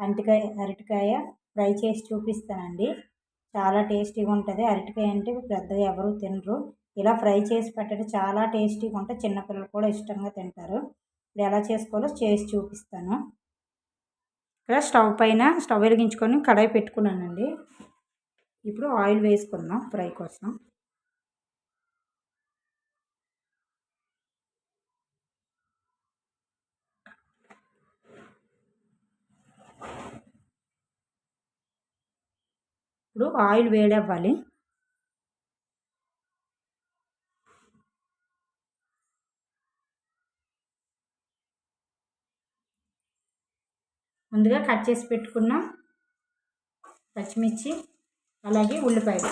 అంటికాయ అరటికాయ ఫ్రై చేసి చూపిస్తానండి. చాలా టేస్టీగా ఉంటుంది. అరటికాయ అంటే పెద్దగా ఎవరు తినరు. ఇలా ఫ్రై చేసి పెట్టడం చాలా టేస్టీగా ఉంటుంది. చిన్నపిల్లలు కూడా ఇష్టంగా తింటారు. ఇప్పుడు ఎలా చేసుకోవాలో చేసి చూపిస్తాను. ఇక్కడ స్టవ్ పైన స్టవ్ వెలిగించుకొని కడాయి పెట్టుకున్నానండి. ఇప్పుడు ఆయిల్ వేసుకుందాం ఫ్రై కోసం. ఇప్పుడు ఆయిల్ వేడవ్వాలి. ముందుగా కట్ చేసి పెట్టుకున్న పచ్చిమిర్చి అలాగే ఉల్లిపాయలు.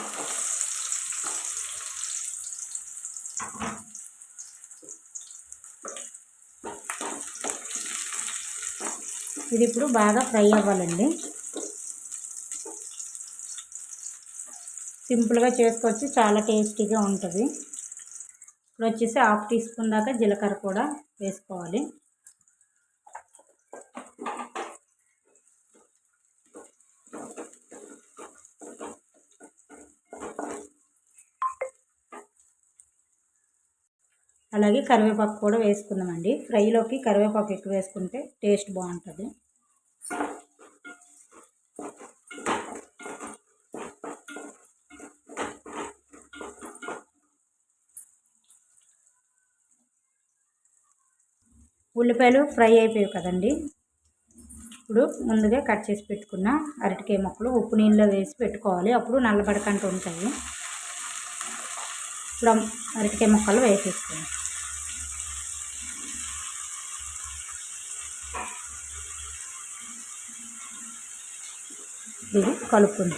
ఇది ఇప్పుడు బాగా ఫ్రై అవ్వాలండి. సింపుల్గా చేసుకోవచ్చు. చాలా టేస్టీగా ఉంటుంది. ఇప్పుడు వచ్చేసి హాఫ్ టీ స్పూన్ దాకా జీలకర్ర కూడా వేసుకోవాలి. అలాగే కరివేపాకు కూడా వేసుకుందామండి. ఫ్రైలోకి కరివేపాకు ఎక్కువ వేసుకుంటే టేస్ట్ బాగుంటుంది. ఉల్లిపాయలు ఫ్రై అయిపోయాయి కదండి. ఇప్పుడు ముందుగా కట్ చేసి పెట్టుకున్న అరటికాయ ముక్కలు ఉప్పు నీళ్ళలో వేసి పెట్టుకోవాలి. అప్పుడు నల్లబడకంటూ ఉంటాయి. ఇప్పుడు అరటికాయ ముక్కలు వేసేసుకోండి ఇది కలుపుకుంది.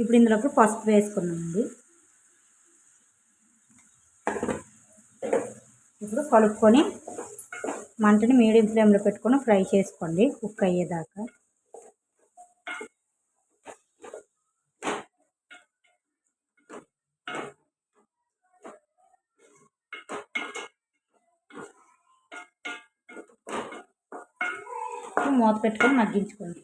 ఇప్పుడు ఇందులోకి పసుపు వేసుకున్నామండి. ఇప్పుడు కలుపుకొని మంటని మీడియం ఫ్లేమ్లో పెట్టుకొని ఫ్రై చేసుకోండి కుక్ అయ్యేదాకా. మూత పెట్టుకొని మగ్గించుకోండి.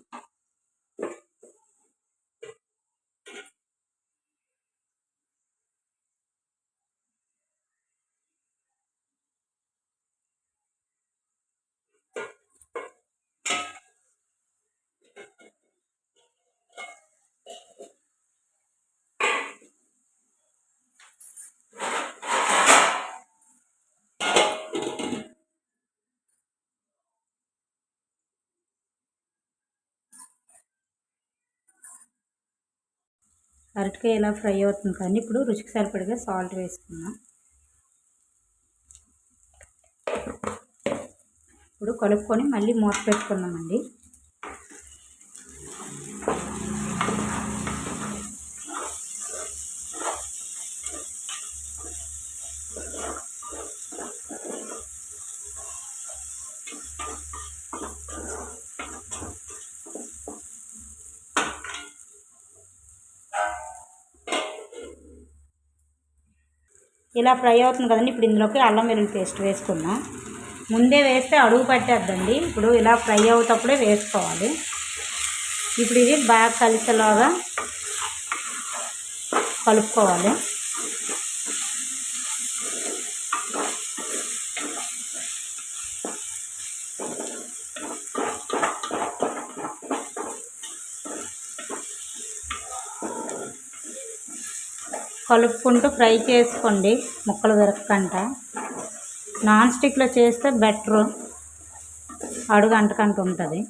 అరటికాయ ఇలా ఫ్రై అవుతుంది కానీ ఇప్పుడు రుచికి సరిపడిగా సాల్ట్ వేసుకున్నాం ఇప్పుడు కలుపుకొని మళ్ళీ మూత పెట్టుకున్నామండి ఇలా ఫ్రై అవుతుంది కదండి. ఇప్పుడు ఇందులోకి అల్లం వెల్లుల్లి పేస్ట్ వేసుకుందాం ముందే వేస్తే అడుగు పట్టేద్దండి. ఇప్పుడు ఇలా ఫ్రై అవుతప్పుడే వేసుకోవాలి. ఇప్పుడు ఇది బాగా కలిసేలాగా కలుపుకోవాలి. కలుపుకుంటూ ఫ్రై చేసుకోండి. ముక్కలు విరక్కంట. నాన్ స్టిక్లో చేస్తే బెటరు. అడుగు అంటకంట ఉంటుంది.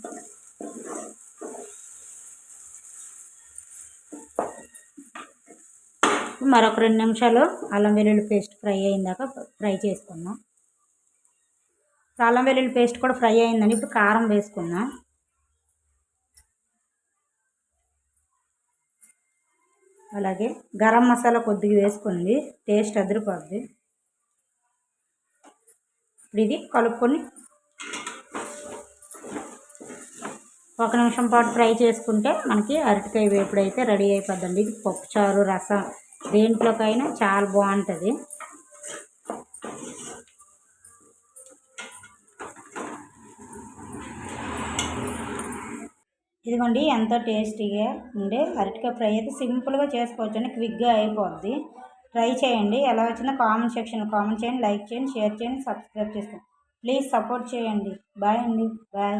మరొక రెండు నిమిషాలు అల్లం వెల్లుల్లి పేస్ట్ ఫ్రై అయిందాక ఫ్రై చేసుకుందాం. అల్లం వెల్లుల్లి పేస్ట్ కూడా ఫ్రై అయిందని ఇప్పుడు కారం వేసుకుందాం. అలాగే గరం మసాలా కొద్దిగా వేసుకోండి టేస్ట్ అదిరిపోద్ది. ఇప్పుడు ఇది కలుపుకొని ఒక నిమిషం పాటు ఫ్రై చేసుకుంటే మనకి అరటికాయ వేపుడు అయితే రెడీ అయిపోద్దండి. ఇది పప్పుచారు రసం దేంట్లోకైనా చాలా బాగుంటుంది. ఇదిగోండి ఎంతో టేస్టీగా ఉండే అరటికాయ ఫ్రై అయితే సింపుల్గా చేసుకోవచ్చు అండి క్విక్గా అయిపోద్ది. ట్రై చేయండి ఎలా వచ్చిందో కామెంట్ సెక్షన్లో కామెంట్ చేయండి లైక్ చేయండి షేర్ చేయండి సబ్స్క్రైబ్ చేసుకోండి. ప్లీజ్ సపోర్ట్ చేయండి. బాయ్ అండి బాయ్.